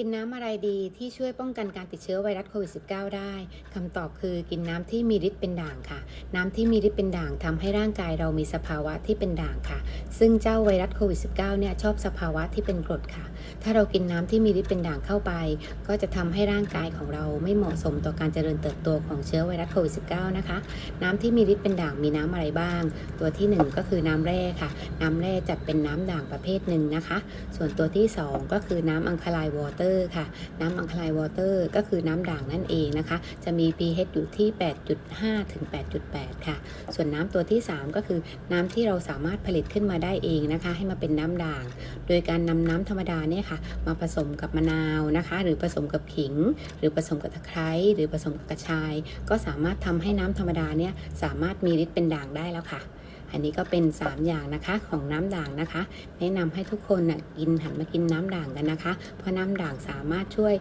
กินน้ำอะไรดีที่ช่วยป้องกันการติดเชื้อไวรัสโควิด -19 ได้คำตอบคือกินน้ำที่มีฤทธิ์เป็นด่างค่ะ น้ำที่มีฤทธิ์เป็นด่างทำให้ร่างกายเรามีสภาวะที่เป็นด่างค่ะ ซึ่งเจ้าไวรัสโควิด -19 เนี่ยชอบสภาวะที่เป็นกรดค่ะ ถ้าเรากินน้ำที่มีฤทธิ์เป็นด่างเข้าไป ก็จะทำให้ร่างกายของเราไม่เหมาะสมต่อการเจริญเติบโตของเชื้อไวรัสโควิด -19 นะคะ น้ำที่มีฤทธิ์เป็นด่างมีน้ำอะไรบ้าง ตัวที่หนึ่งก็คือน้ำแร่ค่ะ น้ำแร่จัดเป็นน้ำด่างประเภทหนึ่งนะคะ ส่วนตัวที่สองก็คือน้ำอังคลายวอเตอร์ค่ะ น้ำอังคลายวอเตอร์ก็คือน้ำด่างนั่นเองนะคะ จะมี pH อยู่ที่ 8.5 ถึง 8.8 ค่ะ ส่วนน้ำตัวที่ 3 ก็คือน้ำที่เราสามารถผลิตขึ้นมาได้เองนะคะ ให้มาเป็นน้ำด่าง โดยการนำน้ำธรรมดาเนี่ยค่ะ มาผสมกับมะนาวนะคะ หรือผสมกับขิง หรือผสมกับตะไคร้หรือผสมกับกระชาย ก็สามารถทำให้น้ำธรรมดาเนี่ยสามารถมีฤทธิ์เป็นด่างได้แล้วค่ะ อันนี้ก็เป็น 3 อย่างนะคะของน้ำด่างนะคะ แนะนำให้ทุกคนนะกินหันมากินน้ำด่างกันนะคะ เพราะน้ำด่างสามารถช่วย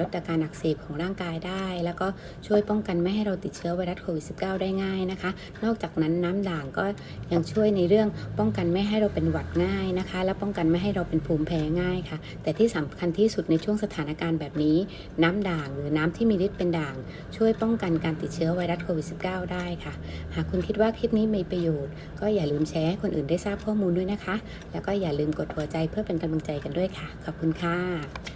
ลดอาการอักเสบของร่างกายได้ แล้วก็ช่วยป้องกันไม่ให้เราติดเชื้อไวรัสโควิด -19 ได้ง่ายนะคะ นอกจากนั้นน้ำด่างก็ยังช่วยในเรื่องป้องกันไม่ให้เราเป็นหวัดง่ายนะคะ และป้องกันไม่ให้เราเป็นภูมิแพ้ง่ายค่ะ แต่ที่สำคัญที่สุดในช่วงสถานการณ์แบบนี้ น้ำด่างหรือน้ำที่มีฤทธิ์เป็นด่าง ช่วยป้องกันการติดเชื้อไวรัสโควิด -19 ได้ค่ะ หากคุณคิดว่าคลิปนี้มีประโยชน์ ก็อย่าลืมแชร์ให้คนอื่นได้ทราบข้อมูลด้วยนะคะ แล้วก็อย่าลืมกดหัวใจเพื่อเป็นกำลังใจกันด้วยค่ะ ขอบคุณค่ะ